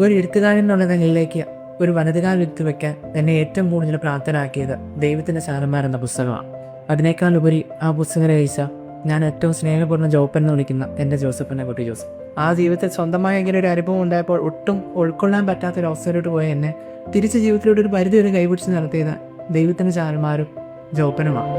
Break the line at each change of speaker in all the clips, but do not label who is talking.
ഒരു എഴുത്തുകാരൻ എന്നുള്ള നിലയിലേക്ക് ഒരു വനിതകാൽ വ്യക്തി വെക്കാൻ എന്നെ ഏറ്റവും കൂടുതൽ പ്രാപ്തനാക്കിയത് ദൈവത്തിന്റെ ചാരന്മാർ എന്ന പുസ്തകമാണ്. അതിനേക്കാൾ ഉപരി ആ പുസ്തകം രചിച്ച ഞാൻ ഏറ്റവും സ്നേഹപൂർണ ജോപ്പൻ എന്ന് വിളിക്കുന്ന എന്റെ ജോസഫിനെ കുട്ടി ജോസഫ്. ആ ജീവിതത്തിൽ സ്വന്തമായി ഇങ്ങനെ ഒരു അനുഭവം ഉണ്ടായപ്പോൾ ഒട്ടും ഉൾക്കൊള്ളാൻ പറ്റാത്ത ഒരു അവസരത്തോട്ട് പോയ എന്നെ തിരിച്ച് ജീവിതത്തിലൂടെ ഒരു പരിധി വരെ കൈപിടിച്ച് നടത്തിയത് ദൈവത്തിന്റെ ചാരന്മാരും ജോപ്പനുമാണ്.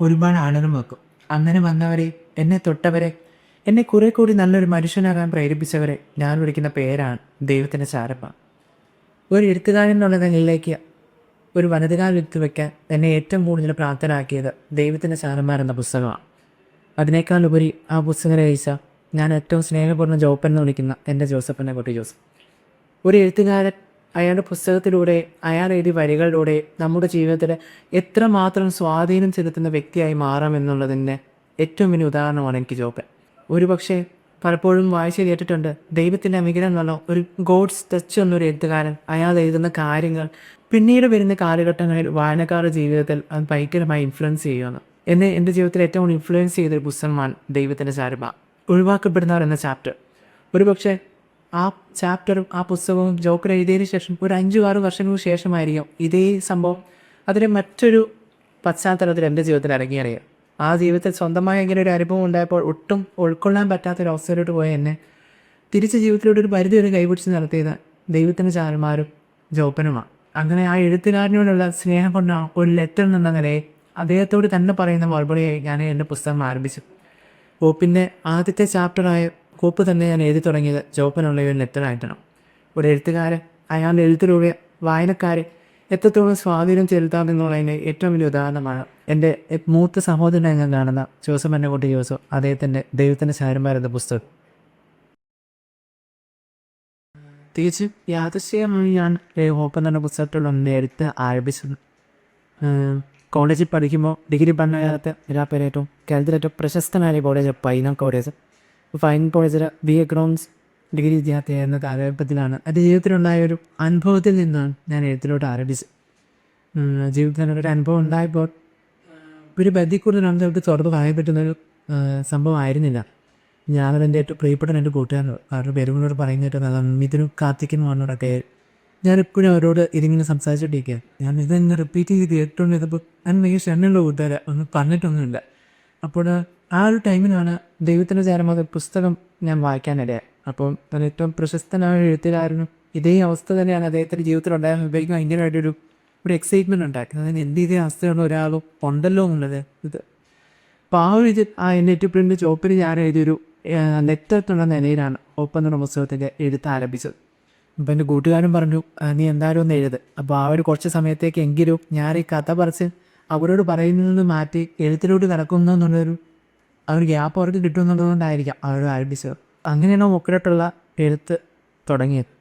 ഒരുപാട് ആളുകൾ വെക്കും. അങ്ങനെ വന്നവരെ എന്നെ തൊട്ടവരെ എന്നെ കുറെ കൂടി നല്ലൊരു മനുഷ്യനാകാൻ പ്രേരിപ്പിച്ചവരെ ഞാൻ വിളിക്കുന്ന പേരാണ് ദൈവത്തിന്റെ ചാരപ്പ. ഒരു എഴുത്തുകാരൻ എന്നുള്ള നിലയിലേക്ക് ഒരു വനിതകാൽ വിത്ത് വയ്ക്കാൻ എന്നെ ഏറ്റവും കൂടുതൽ പ്രാപ്തനാക്കിയത് ദൈവത്തിന്റെ ചാരന്മാർ എന്ന പുസ്തകമാണ്. അതിനേക്കാൾ ഉപരി ആ പുസ്തകം രചിച്ച ഞാൻ ഏറ്റവും സ്നേഹപൂർണ ജോപ്പൻ എന്ന് വിളിക്കുന്ന എന്റെ ജോസഫിനെ കുട്ടി ജോസഫ്. ഒരു എഴുത്തുകാരൻ അയാളുടെ പുസ്തകത്തിലൂടെ അയാൾ എഴുതിയ വരികളിലൂടെ നമ്മുടെ ജീവിതത്തിൽ എത്രമാത്രം സ്വാധീനം ചെലുത്തുന്ന വ്യക്തിയായി മാറാം എന്നുള്ളതിന്റെ ഏറ്റവും വലിയ ഉദാഹരണമാണ് എനിക്ക് ജോപ്പൻ ഒരുപക്ഷെ പലപ്പോഴും വായിച്ച് കേട്ടിട്ടുണ്ട് ദൈവത്തിന്റെ അമികരം എന്നുള്ള ഒരു ഗോഡ്സ് ടച്ച് എന്നൊരു എഴുത്തുകാരൻ അയാൾ എഴുതുന്ന കാര്യങ്ങൾ പിന്നീട് വരുന്ന കാലഘട്ടങ്ങളിൽ വായനക്കാരുടെ ജീവിതത്തിൽ അത് ഭയങ്കരമായി ഇൻഫ്ലുവൻസ് ചെയ്യുമെന്ന് എന്നെ എന്റെ ജീവിതത്തിൽ ഏറ്റവും ഇൻഫ്ലുവൻസ് ചെയ്ത ഒരു പുസ്തകമാണ് ദൈവത്തിന്റെ ചാരുമ ഒഴിവാക്കപ്പെടുന്നവർ എന്ന ചാപ്റ്റർ ഒരുപക്ഷെ ആ ചാപ്റ്ററും ആ പുസ്തകവും ജോക്കർ എഴുതിയതിനു ശേഷം ഒരു അഞ്ചു ആറ് വർഷങ്ങൾക്ക് ശേഷമായിരിക്കും ഇതേ സംഭവം. അതിന് മറ്റൊരു പശ്ചാത്തലത്തിൽ എന്റെ ജീവിതത്തിൽ ഇറങ്ങിയറിയാം. ആ ജീവിതത്തിൽ സ്വന്തമായി ഇങ്ങനെ ഒരു അനുഭവം ഉണ്ടായപ്പോൾ ഒട്ടും ഉൾക്കൊള്ളാൻ പറ്റാത്ത ഒരു അവസരത്തോട്ട് പോയ എന്നെ. തിരിച്ച് ജീവിതത്തിലൂടെ ഒരു പരിധി വരെ കൈപിടിച്ച് നടത്തിയത് ദൈവത്തിന്റെ ചാരന്മാരും ജോപ്പനുമാണ് അങ്ങനെ ആ എഴുത്തുകാരനോടുള്ള സ്നേഹം കൊണ്ടാണ് ഒരു ലെറ്റർ എന്ന അദ്ദേഹത്തോട് തന്നെ പറയുന്ന മറുപടിയായി ഞാൻ എന്റെ പുസ്തകം ആരംഭിച്ചു. ഓപ്പിന്റെ ആദ്യത്തെ ചാപ്റ്ററായ കോപ്പ് തന്നെ ഞാൻ എഴുതി തുടങ്ങിയത് ജോപ്പനുള്ള ഒരു നെറ്റനായിട്ടാണ്. ഒരു എഴുത്തുകാരൻ അയാളുടെ എഴുത്തിലൂടെ വായനക്കാരെ എത്രത്തോളം സ്വാധീനം ചെലുത്താമെന്നുള്ളതിന്റെ ഏറ്റവും വലിയ ഉദാഹരണമാണ്. എന്റെ മൂത്ത സഹോദരനെ ഞാൻ കാണുന്ന ജോസഫ് എന്നെ ജോസഫ് അദ്ദേഹത്തിന്റെ ദൈവത്തിന്റെ ശാരന്മാർ എന്ന പുസ്തകം. തികച്ചും യാദൃശ്യമായി ഞാൻ ഓപ്പൺ എന്ന പുസ്തകത്തിലുള്ള ഒന്ന് എഴുത്ത് ആരംഭിച്ചത് കോളേജിൽ പഠിക്കുമ്പോൾ ഡിഗ്രി പഠന കാലത്ത് എല്ലാ പേരേറ്റവും കേരളത്തിലേറ്റവും പ്രശസ്തനായ കോളേജ് പൈന കോളേജ്. ഫൈൻ കോളേജിൽ ബി എക്കണോമിക്സ് ഡിഗ്രി വിദ്യാർത്ഥിയായിരുന്ന കാലഘട്ടത്തിലാണ്. എന്റെ ജീവിതത്തിലുണ്ടായ ഒരു അനുഭവത്തിൽ നിന്നാണ് ഞാൻ എഴുത്തിലോട്ട് ആരംഭിച്ചത്. ഒരു അനുഭവം ഉണ്ടായപ്പോൾ ഒരു ബന്ധിക്കൂടുതൽ നമുക്ക് തുറന്ന് പറയാൻ പറ്റുന്നൊരു സംഭവമായിരുന്നില്ല സംഭവമായിരുന്നില്ല ഞാനതെന്റെ ഏറ്റവും പ്രിയപ്പെട്ട എന്റെ കൂട്ടുകാരനോട് അവരുടെ പേരുകളോട് പറയുന്നിട്ട് ഇതിന് കാത്തിക്കുന്നു പറഞ്ഞോടൊക്കെ ഞാൻ എപ്പോഴും അവരോട് ഇതിങ്ങനെ സംസാരിച്ചിട്ടിരിക്കുക ഞാൻ ഇതെന്നെ റിപ്പീറ്റ് ചെയ്ത് കേട്ടോണ്ട് ചെയ്തപ്പോൾ ഞാൻ ഭയങ്കര ക്ഷമയുള്ള കൂട്ടുകാരെ ഒന്നും പറഞ്ഞിട്ടൊന്നുമില്ല. അപ്പോൾ ആ ഒരു ടൈമിലാണ് ദൈവത്തിന്റെ ചാരമായ പുസ്തകം ഞാൻ വായിക്കാനിടയായി അപ്പോൾ തന്നെ ഏറ്റവും പ്രശസ്തനായ എഴുത്തിലായിരുന്നു ഇതേ അവസ്ഥ തന്നെയാണ് അദ്ദേഹത്തിന്റെ ജീവിതത്തിൽ ഉണ്ടായാൽ ഉപയോഗിക്കും ഭയങ്കരമായിട്ടൊരു ഒരു എക്സൈറ്റ്മെന്റ് ഉണ്ടാക്കി അതായത് എന്ത് ഇതേ അവസ്ഥയുള്ള ഒരാളും ഉണ്ടല്ലോ എന്നുള്ളത്. ഇത് അപ്പോൾ ആ ഒരു ആ നെറ്റ് പ്രിന്റ് ചോപ്പിൽ ഞാൻ എഴുതിയൊരു നെറ്റത്തുള്ള നിലയിലാണ് ഓപ്പൺ എന്ന പുസ്തകത്തിന്റെ എഴുത്ത് ആരംഭിച്ചത്. അപ്പോൾ എന്റെ കൂട്ടുകാരൻ പറഞ്ഞു നീ എന്തായാലും ഒന്ന് എഴുത്. അപ്പോൾ ആ ഒരു കുറച്ച് സമയത്തേക്ക് എങ്കിലും ഞാൻ ഈ കഥ പറിച്ച് അവരോട് പറയുന്നതിൽ നിന്ന് മാറ്റി എഴുത്തിലോട്ട് കിടക്കുന്നു എന്നുള്ളൊരു ആ ഒരു ഗ്യാപ്പ് അവർക്ക് കിട്ടുമെന്നുള്ളതുകൊണ്ടായിരിക്കാം. അവർ ആരംഭിച്ചത് അങ്ങനെയാണ് മുക്കിലോട്ടുള്ള എഴുത്ത് തുടങ്ങിയത്.